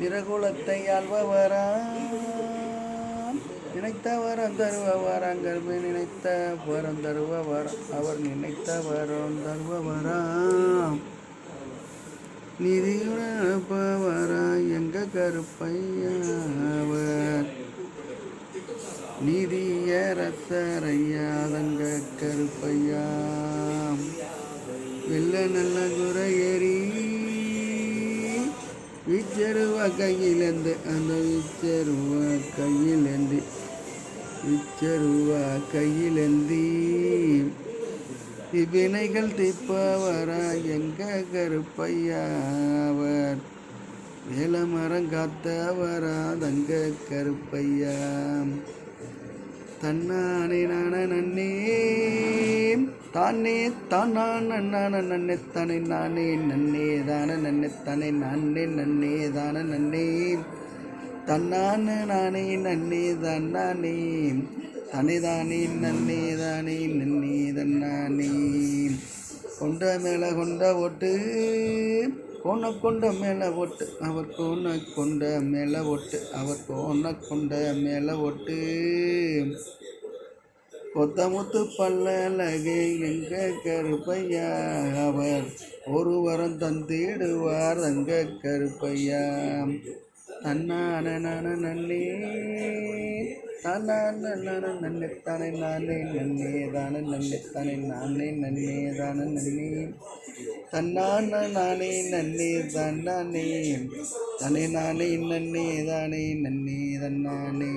விரகுலத்தை ஆள்பவராம் நினைத்த வரம் தருபவர் அங்கர்பு நினைத்த வரம் தருபவர் அவர் நினைத்த வரம் தருபவராம் நிதியுடன் எங்க கருப்பையாவர். நீதியரசரையா தங்க கருப்பையாம். வெள்ள நல்ல குறையறி விச்சரு கையிலேந்து அந்த விச்சருவா கையிலேந்து விச்சருவா கையிலேந்தி. இவ்வினைகள் திப்பவரா எங்க கருப்பையாவர் வேலமரம் காத்தவரா தங்க கருப்பையா தன்னானே நான நன்னே. தானே தானா நன்னான நன்னே தானே நானே நன்னே தான நன்னே தானே நானே நன்னே தான நன்னே. தன்னான நானே நன்னே தன்னானே. தனி தானே நன்னே தானே நன்னே தன்னானே. கொண்ட மேல கொண்ட ஓட்டு கோண கொண்ட மேல ஓட்டு அவர் கோண கொண்ட மேல ஓட்டு அவர் கோண கொண்ட மேல ஓட்டு. கொத்தமுத்து பல்லழகே எங்க கருப்பையா? அவர் ஒரு வரம் தந்திடுவார் தங்க கருப்பையா? தன்னான நன்னே. தானான நன்னே. தானே நானே நன்னே. தான நன்னே. தானே நானே நன்னே. தான நன்னே. தன்னான நானே நன்னே. தன்னானே தனே நானே நன்னே. தானே நன்னே. தன்னானே.